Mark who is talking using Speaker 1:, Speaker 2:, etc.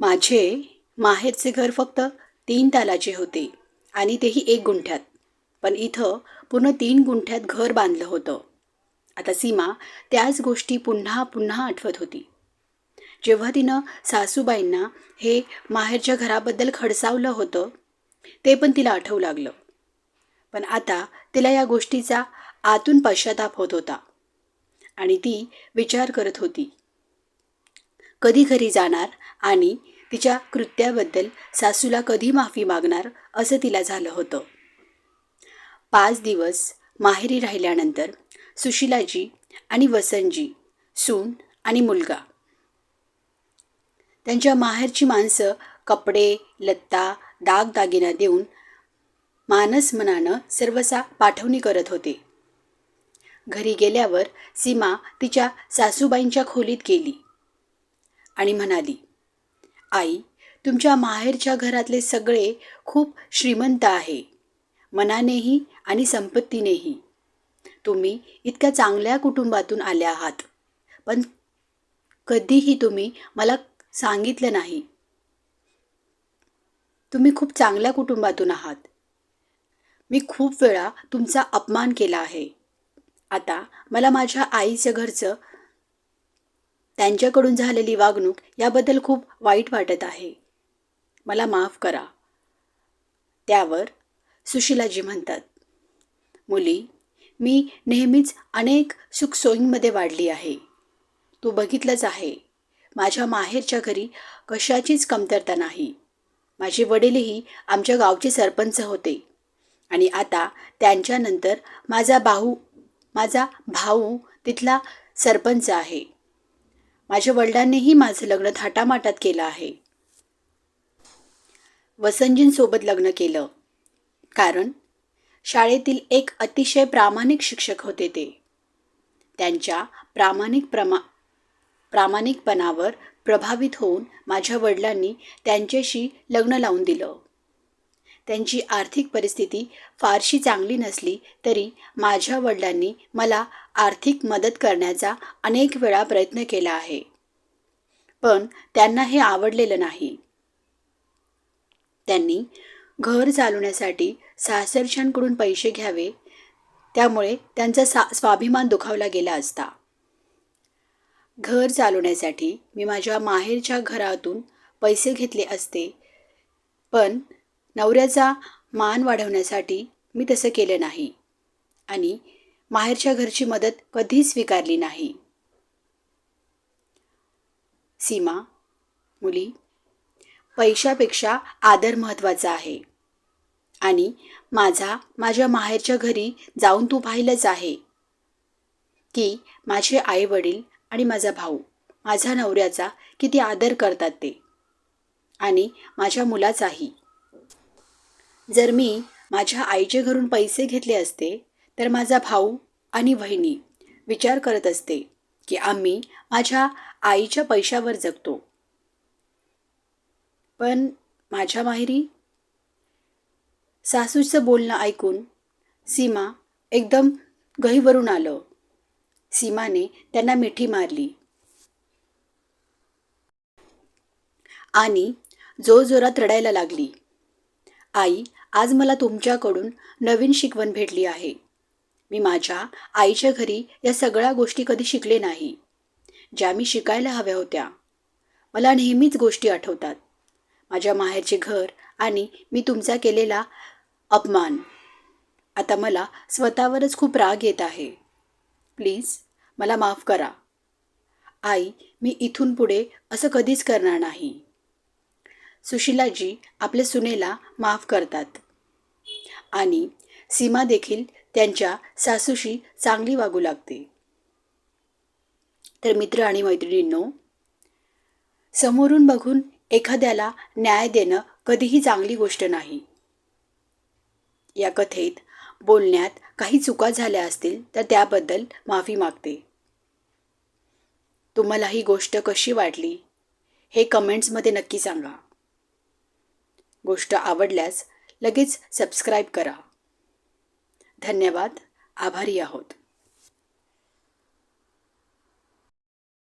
Speaker 1: माझे माहेरचे घर फक्त तीन तालाचे होते आणि तेही एक गुंठ्यात. पण इथं पूर्ण तीन गुंठ्यात घर बांधलं होतं. आता सीमा त्याच गोष्टी पुन्हा पुन्हा आठवत होती. जेव्हा तिनं सासूबाईंना हे माहेरच्या घराबद्दल खडसावलं होतं ते पण तिला आठवू लागलं. पण आता तिला या गोष्टीचा आतून पश्चाताप होत होता आणि ती विचार करत होती. कधी घरी जाणार आणि तिच्या कृत्याबद्दल सासूला कधी माफी मागणार असं तिला झालं होतं. पाच दिवस माहेरी राहिल्यानंतर सुशिलाजी आणि वसंतजी सून आणि मुलगा. त्यांच्या माहेरची माणसं कपडे लत्ता दागदागिना देऊन मानस मनानं सर्वसा पाठवणी करत होते. घरी गेल्यावर सीमा तिच्या सासूबाईंच्या खोलीत गेली. आणि म्हणाली आई तुमच्या माहेरच्या घरातले सगळे खूप श्रीमंत आहे. मनानेही आणि संपत्तीनेही. तुम्ही इतक्या चांगल्या कुटुंबातून आल्या आहात. पण कधीही तुम्ही मला सांगितलं नाही. तुम्ही खूप चांगल्या कुटुंबातून आहात. मी खूप वेळा तुमचा अपमान केला आहे. आता मला माझ्या आईचं घरचं त्यांच्याकडून झालेली वागणूक याबद्दल खूप वाईट वाटत आहे. मला माफ करा. त्यावर सुशिलाजी म्हणतात मुली मी नेहमीच अनेक सुखसोयींमध्ये वाढली आहे. तू बघितलंच आहे माझ्या माहेरच्या घरी कशाचीच कमतरता नाही. माझे वडीलही आमच्या गावचे सरपंच होते. आणि आता त्यांच्यानंतर माझा भाऊ माझा भाऊ तिथला सरपंच आहे. माझ्या वडिलांनीही माझं लग्न थाटामाटात केलं आहे. वसंतजींसोबत लग्न केलं. कारण शाळेतील एक अतिशय प्रामाणिक शिक्षक होते ते. त्यांच्या प्रामाणिक प्रमा प्रामाणिकपणावर प्रभावित होऊन माझ्या वडिलांनी त्यांच्याशी लग्न लावून दिलं. त्यांची आर्थिक परिस्थिती फारशी चांगली नसली तरी माझ्या वडिलांनी मला आर्थिक मदत करण्याचा अनेक वेळा प्रयत्न केला आहे. पण त्यांना हे आवडलेलं नाही. त्यांनी घर चालवण्यासाठी सासरच्यांकडून पैसे घ्यावे त्यामुळे त्यांचा सा स्वाभिमान दुखावला गेला असता. घर चालवण्यासाठी मी माझ्या माहेरच्या घरातून पैसे घेतले असते पण नवऱ्याचा मान वाढवण्यासाठी मी तसं केलं नाही. आणि माहेरच्या घरची मदत कधीच स्वीकारली नाही. सीमा मुली पैशापेक्षा आदर महत्त्वाचा आहे. आणि माझा माझ्या माहेरच्या घरी जाऊन तू पाहिलंच आहे की माझे आई वडील आणि माझा भाऊ माझा नवऱ्याचा किती आदर करतात ते. आणि माझ्या मुलाचाही. जर मी माझ्या आईचे घरून पैसे घेतले असते तर माझा भाऊ आणि वहिनी विचार करत असते की आम्ही माझ्या आईच्या पैशावर जगतो. पण माझ्या माहेरी सासूचं बोलणं ऐकून सीमा एकदम गहीवरून आलं. सीमाने त्यांना मिठी मारली. आणि जोरजोरात रडायला लागली. आई आज मला तुमच्याकडून नवीन शिकवण भेटली आहे. मी माझ्या आईच्या घरी या सगळ्या गोष्टी कधी शिकले नाही ज्या मी शिकायला हव्या होत्या. मला नेहमीच गोष्टी आठवतात. माझ्या माहेरचे घर आणि मी तुमचा केलेला अपमान. आता मला स्वतःवरच खूप राग येत आहे. प्लीज मला माफ करा. आई मी इथून पुढे असं कधीच करणार नाही. सुशिलाजी आपल्या सुनेला माफ करतात. आणि सीमा देखील त्यांच्या सासूशी चांगली वागू लागते. तर मित्र आणि मैत्रिणींनो समोरून बघून एखाद्याला न्याय देणं कधीही चांगली गोष्ट नाही. या कथेत बोलण्यात काही चुका झाल्या असतील तर त्याबद्दल माफी मागते. तुम्हाला ही गोष्ट कशी वाटली हे कमेंट्समध्ये नक्की सांगा. गोष्ट आवडल्यास लगेच सबस्क्राईब करा. धन्यवाद. आभारी आहोत.